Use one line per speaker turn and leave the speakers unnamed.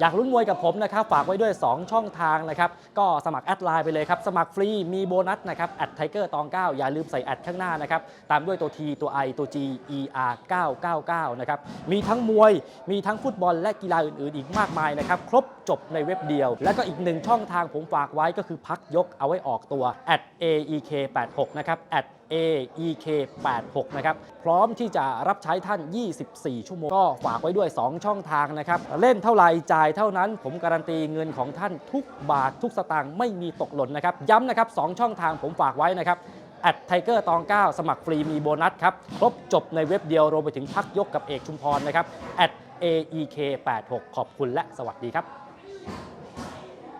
อยากลุ้นมวยกับผมนะครับฝากไว้ด้วย 2 ช่องทางนะครับก็สมัครแอดไลน์ไปเลยครับ สมัครฟรีมีโบนัสนะครับแอดไทเกอร์ตอง9อย่าลืมใส่แอดข้างหน้านะครับตามด้วยตัว T ตัว I ตัว G E R 999นะครับมีทั้งมวยมีทั้งฟุตบอลและกีฬาอื่นๆ อีกมากมายนะครับครบจบในเว็บเดียว แล้วก็อีกหนึ่งช่องทางผมฝากไว้ก็คือพักยกเอาไว้ออกตัว at aek 8 6นะครับ at aek 8 6นะครับ พร้อมที่จะรับใช้ท่าน 24 ชั่วโมง ก็ฝากไว้ด้วย 2 ช่องทางนะครับ เล่นเท่าไหร่จ่ายเท่านั้น ผมการันตีเงินของท่านทุกบาททุกสตางค์ไม่มีตกหล่นนะครับ ย้ำนะครับ2ช่องทางผมฝากไว้นะครับแอดไทเกอร์ตอง 9 สมัครฟรีมีโบนัสครับ ครบจบในเว็บเดียวรวมไปถึงพักยกกับเอกชุมพรนะครับ at aek 8 6 ขอบคุณและสวัสดีครับ